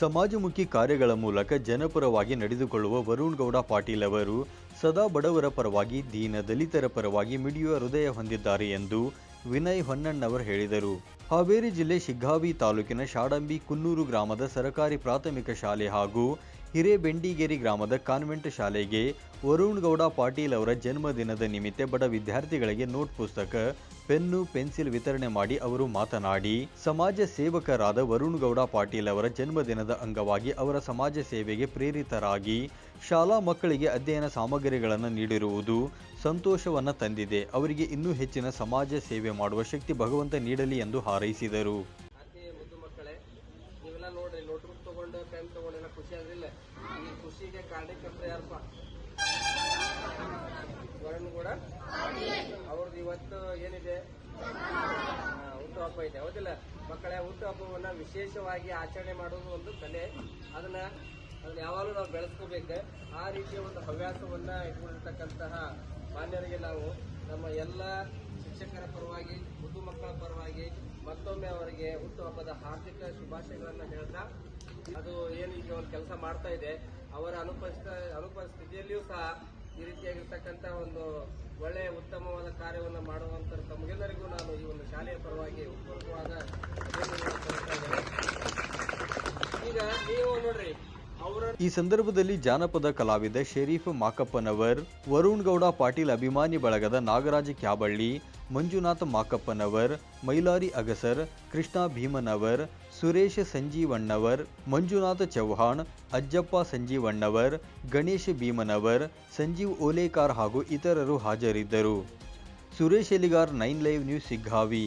ಸಮಾಜಮುಖಿ ಕಾರ್ಯಗಳ ಮೂಲಕ ಜನಪರವಾಗಿ ನಡೆದುಕೊಳ್ಳುವ ವರುಣ್ ಗೌಡ ಪಾಟೀಲ್ ಅವರು ಸದಾ ಬಡವರ ಪರವಾಗಿ, ದೀನ ದಲಿತರ ಪರವಾಗಿ ಮಿಡಿಯುವ ಹೃದಯ ಹೊಂದಿದ್ದಾರೆ ಎಂದು ವಿನಯ್ ಹೊನ್ನಣ್ಣವರು ಹೇಳಿದರು. ಹಾವೇರಿ ಜಿಲ್ಲೆ ಶಿಗ್ಗಾವಿ ತಾಲೂಕಿನ ಶಾಡಂಬಿ ಕುನ್ನೂರು ಗ್ರಾಮದ ಸರಕಾರಿ ಪ್ರಾಥಮಿಕ ಶಾಲೆ ಹಾಗೂ ಹಿರೇಬೆಂಡಿಗೇರಿ ಗ್ರಾಮದ ಕಾನ್ವೆಂಟ್ ಶಾಲೆಗೆ ವರುಣ್ ಗೌಡ ಪಾಟೀಲ್ ಅವರ ಜನ್ಮದಿನದ ನಿಮಿತ್ತ ಬಡ ವಿದ್ಯಾರ್ಥಿಗಳಿಗೆ ನೋಟ್ ಪುಸ್ತಕ ಪೆನ್ನು, ಪೆನ್ಸಿಲ್ ವಿತರಣೆ ಮಾಡಿ ಅವರು ಮಾತನಾಡಿ, ಸಮಾಜ ಸೇವಕರಾದ ವರುಣ್ ಗೌಡ ಪಾಟೀಲ್ ಅವರ ಜನ್ಮದಿನದ ಅಂಗವಾಗಿ ಅವರ ಸಮಾಜ ಸೇವೆಗೆ ಪ್ರೇರಿತರಾಗಿ ಶಾಲಾ ಮಕ್ಕಳಿಗೆ ಅಧ್ಯಯನ ಸಾಮಗ್ರಿಗಳನ್ನು ನೀಡಿರುವುದು ಸಂತೋಷವನ್ನು ತಂದಿದೆ. ಅವರಿಗೆ ಇನ್ನೂ ಹೆಚ್ಚಿನ ಸಮಾಜ ಸೇವೆ ಮಾಡುವ ಶಕ್ತಿ ಭಗವಂತ ನೀಡಲಿ ಎಂದು ಹಾರೈಸಿದರು. ಖುಷಿಗೆ ಇವತ್ತು ಏನಿದೆ? ಹುಟ್ಟು ಹಬ್ಬ ಇದೆ. ಹೌದಿಲ್ಲ? ಮಕ್ಕಳೇ ಹುಟ್ಟುಹಬ್ಬವನ್ನ ವಿಶೇಷವಾಗಿ ಆಚರಣೆ ಮಾಡೋದು ಒಂದು ಕಲೆ. ಅದನ್ನ ಅದನ್ನ ಯಾವಾಗಲೂ ನಾವು ಬೆಳೆಸ್ಕೋಬೇಕು. ಆ ರೀತಿಯ ಒಂದು ಹವ್ಯಾಸವನ್ನ ಇಟ್ಕೊಂಡಿರ್ತಕ್ಕಂತಹ ಮಾನ್ಯರಿಗೆ ನಾವು ನಮ್ಮ ಎಲ್ಲ ಶಿಕ್ಷಕರ ಪರವಾಗಿ ಮುದ್ದು ಮಕ್ಕಳ ಪರವಾಗಿ, ಮತ್ತೊಮ್ಮೆ ಅವರಿಗೆ ಹುಟ್ಟುಹಬ್ಬದ ಹಾರ್ದಿಕ ಶುಭಾಶಯಗಳನ್ನ ಹೇಳ್ತಾ, ಅದು ಏನು ಈಗ ಕೆಲಸ ಮಾಡ್ತಾ ಇದೆ. ಅವರ ಅನುಪಸ್ಥಿತ, ಅನುಪಸ್ಥಿತಿಯಲ್ಲಿಯೂ ಸಹ ಈ ರೀತಿಯಾಗಿರ್ತಕ್ಕಂಥ ಒಂದು ಒಳ್ಳೆಯ ಉತ್ತಮವಾದ ಕಾರ್ಯವನ್ನು ಮಾಡುವಂತ ತಮಗೆಲ್ಲರಿಗೂ ನಾನು ಈ ಒಂದು ಶಾಲೆಯ ಪರವಾಗಿ ಬರುವಾಗ ಈಗ ನೀವು ನೋಡ್ರಿ ಈ ಸಂದರ್ಭದಲ್ಲಿ ಜಾನಪದ ಕಲಾವಿದ ಶರೀಫ್ ಮಾಕಪ್ಪನವರ್ ವರುಣ್ ಗೌಡ ಪಾಟೀಲ್ ಅಭಿಮಾನಿ ಬಳಗದ ನಾಗರಾಜ ಕ್ಯಾಬಳ್ಳಿ, ಮಂಜುನಾಥ್ ಮಾಕಪ್ಪನವರ್, ಮೈಲಾರಿ ಅಗಸರ್, ಕೃಷ್ಣ ಭೀಮನವರ್, ಸುರೇಶ್ ಸಂಜೀವಣ್ಣವರ್, ಮಂಜುನಾಥ ಚೌಹಾಣ್ ಅಜ್ಜಪ್ಪ ಸಂಜೀವಣ್ಣವರ್, ಗಣೇಶ್ ಭೀಮನವರ್, ಸಂಜೀವ್ ಓಲೇಕಾರ್ ಹಾಗೂ ಇತರರು ಹಾಜರಿದ್ದರು. Suresh Eligar, nine live news, Siggavi.